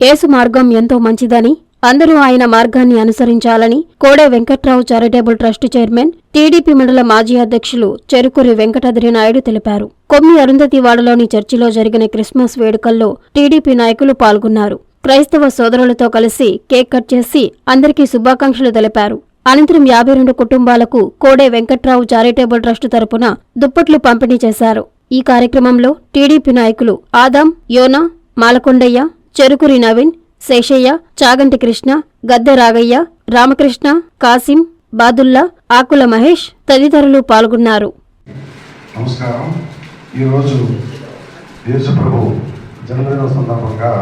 యేసు మార్గం ఎంతో మంచిదని అందరూ ఆయన మార్గాన్ని అనుసరించాలని Kode Venkatrao charitable trust chairman TDP మండల మాజీ అధ్యక్షులు చెరుకురి వెంకటాద్రి నాయుడు తెలిపారు. కొమ్మి అరుంధతివాడలోని చర్చిలో జరిగిన క్రిస్మస్ వేడుకల్లో టీడీపీ నాయకులు పాల్గొన్నారు. క్రైస్తవ సోదరులతో కలిసి కేక్ కట్ చేసి అందరికీ శుభాకాంక్షలు తెలిపారు. అనంతరం యాభై రెండు కుటుంబాలకు కోడే వెంకట్రావు చారిటబుల్ ట్రస్ట్ తరపున దుప్పట్లు పంపిణీ చేశారు. ఈ కార్యక్రమంలో టీడీపీ నాయకులు ఆదాం యోనా మాలకొండయ్య చెరుకురి నవీన్ శేషయ్య చాగంటి కృష్ణ గద్దె రాగయ్య రామకృష్ణ కాసిం బాదుల్లా ఆకుల మహేష్ తదితరులు పాల్గొన్నారు. నమస్కారం. ఈరోజు యేసు జన్మదిన సందర్భంగా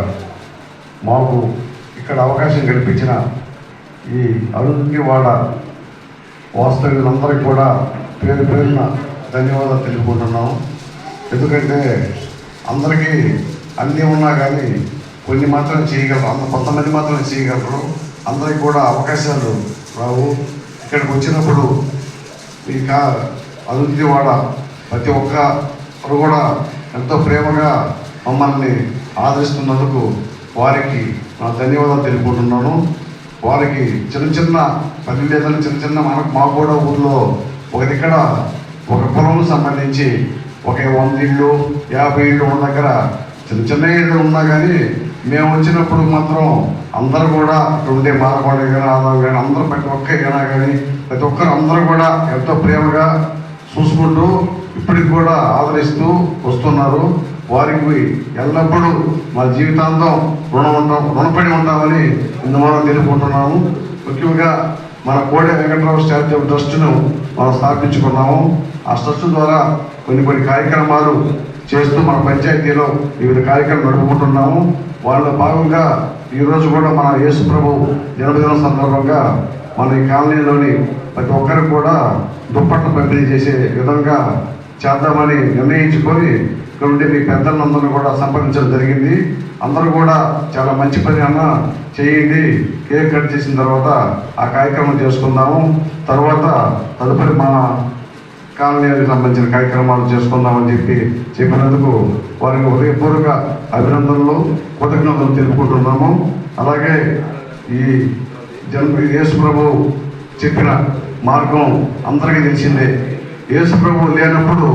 మాకు ఇక్కడ అవకాశం కల్పించిన ఈ అరుంధివాడ వాస్తవ్యులందరికీ కూడా పేరు పేరున ధన్యవాదాలు తెలుపుకుంటున్నాం ఎందుకంటే అందరికీ అన్నీ ఉన్నా కానీ కొన్ని మాత్రం చేయగలరు. అంత కొంతమంది మాత్రం చేయగలరు. అందరికీ కూడా అవకాశాలు రావు. ఇక్కడికి వచ్చినప్పుడు ఈ కా అరుంధివాడ ప్రతి ఒక్కరు కూడా ఎంతో ప్రేమగా మమ్మల్ని ఆదరిస్తున్నందుకు వారికి నా ధన్యవాదాలు తెలుపుకుంటున్నాను. వారికి చిన్న చిన్న పని లేదని చిన్న చిన్న మనకు మాకు కూడా ఊర్లో ఒక ఇక్కడ ఒక పొలం సంబంధించి ఒక వంద ఇళ్ళు యాభై ఇళ్ళు ఉన్న దగ్గర చిన్న చిన్న ఇళ్ళు ఉన్నా కానీ మేము వచ్చినప్పుడు మాత్రం అందరూ కూడా ఉండే బాధపడే కానీ ఆదాం కానీ అందరూ ప్రతి ఒక్కరికైనా కానీ ప్రతి ఒక్కరు అందరూ కూడా ఎంతో ప్రేమగా చూసుకుంటూ ఇప్పటికి కూడా ఆదరిస్తూ వస్తున్నారు. వారికి ఎల్లప్పుడూ మా జీవితాంతం రుణం ఉంటాం రుణపడి ఉంటామని ఇందువల్ల తెలుపుకుంటున్నాము ముఖ్యంగా మన కోడి వెంకటరావు స్టాచ్యూ ట్రస్ట్ను మనం స్థాపించుకున్నాము. ఆ ట్రస్ట్ ద్వారా కొన్ని కొన్ని కార్యక్రమాలు చేస్తూ మన పంచాయతీలో వివిధ కార్యక్రమాలు నడుపుకుంటున్నాము. వాళ్ళ భాగంగా ఈరోజు కూడా మన యేసు ప్రభు జన్మదినం సందర్భంగా మన ఈ కాలనీలోని ప్రతి ఒక్కరికి కూడా దుప్పట్లు పంపిణీ చేసే విధంగా చేద్దామని నిర్ణయించుకొని ఇక్కడ ఉండే మీ పెద్దలందరినీ కూడా సంప్రదించడం జరిగింది. అందరూ కూడా చాలా మంచి పని అన్న చేయండి. కేక్ కట్ చేసిన తర్వాత ఆ కార్యక్రమం చేసుకుందాము. తర్వాత తదుపరి మన కాలనీకి సంబంధించిన కార్యక్రమాలు చేసుకుందామని చెప్పి చెప్పినందుకు వారికి హృదయపూర్వక అభినందనలు కృతజ్ఞతలు తెలుపుకుంటున్నాము. అలాగే ఈ జన్మ యేసు ప్రభు చెప్పిన మార్గం అందరికీ తెలిసిందే. యేసు ప్రభు లేనప్పుడు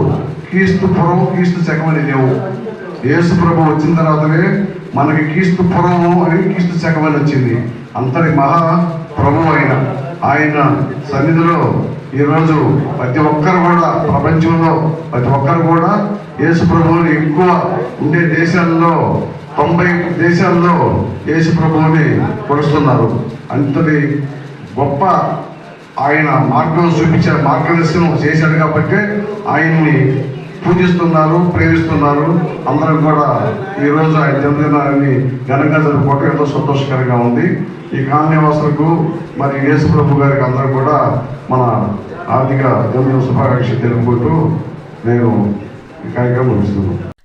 క్రీస్తు పురం క్రీస్తు శకమని లేవు. యేసు ప్రభు వచ్చిన తర్వాతనే మనకి క్రీస్తు పురము అని క్రీస్తు శకమని వచ్చింది. అంతటి మహా ప్రభు అయిన ఆయన సన్నిధిలో ఈరోజు ప్రతి ఒక్కరు ప్రపంచంలో ప్రతి ఒక్కరు కూడా యేసు ప్రభువుని ఎక్కువ ఉండే దేశాల్లో తొంభై దేశాల్లో యేసు ప్రభువుని కొలుస్తున్నారు. అంతటి గొప్ప ఆయన మార్గం చూపించే మార్గదర్శనం చేశాడు కాబట్టి ఆయన్ని పూజిస్తున్నారు ప్రేమిస్తున్నారు. అందరం కూడా ఈరోజు ఆయన జన్మదినాన్ని ఘనంగా జరుపుకోవటం ఎంతో సంతోషకరంగా ఉంది. ఈ కాలనీవాసులకు మరి యేసు ప్రభు గారికి అందరూ కూడా మన ఆర్థిక జన్మ శుభాకాంక్షలు తెలుపుకుంటూ నేను ఈ కార్యక్రమం ముగిస్తున్నాను.